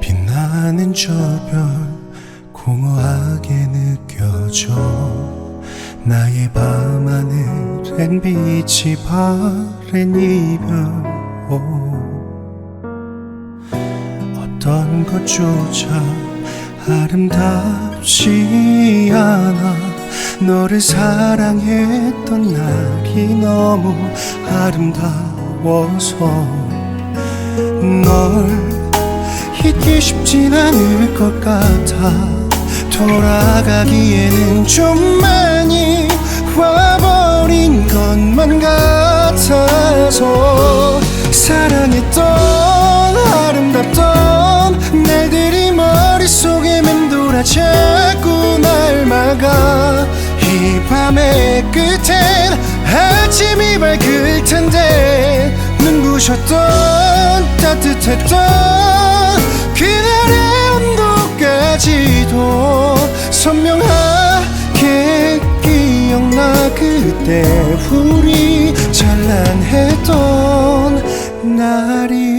빛나는 저별 공허하게 느껴져. 나의 밤하늘엔 빛이 바랜 이별 어떤 것조차 아름답지 않아. 너를 사랑했던 날이 너무 아름다워서 널 잊기 쉽진 않을 것 같아. 돌아가기에는 좀 많이 와버린 것만 같아서 사랑 밤의 끝엔 아침이 밝을 텐데 눈부셨던 따뜻했던 그날의 온도까지도 선명하게 기억나. 그때 우리 찬란했던 날이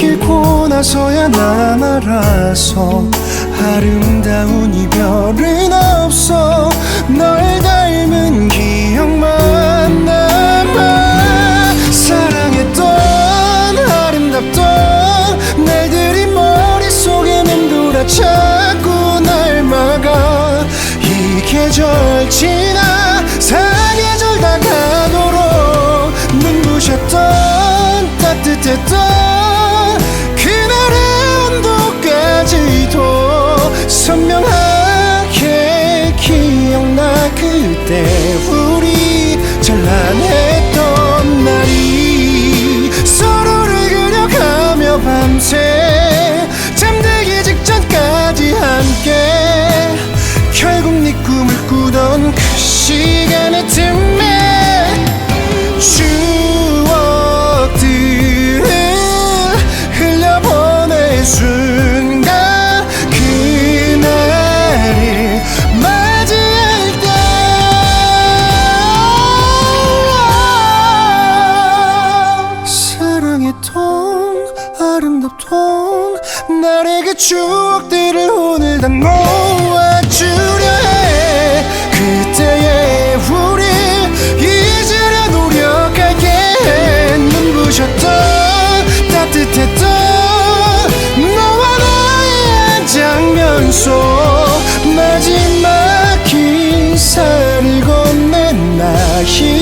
잃고 나서야 난 알아서 아름다운 이별은 없어. 널 닮은 기억만 남아. 사랑했던 아름답던 날들이 머릿속에 맴돌아 자꾸 날 막아. 이 계절 지나 사계절 다 가도록 눈부셨던 따뜻했던 그날의 온도까지도 선명하게 기억나 그때. 우 추억들을 오늘 다 모아주려 해. 그때의 우리 잊으려 노력할게. 눈부셨던 따뜻했던 너와 나의 한 장면 속 마지막 인사를 건넨 나의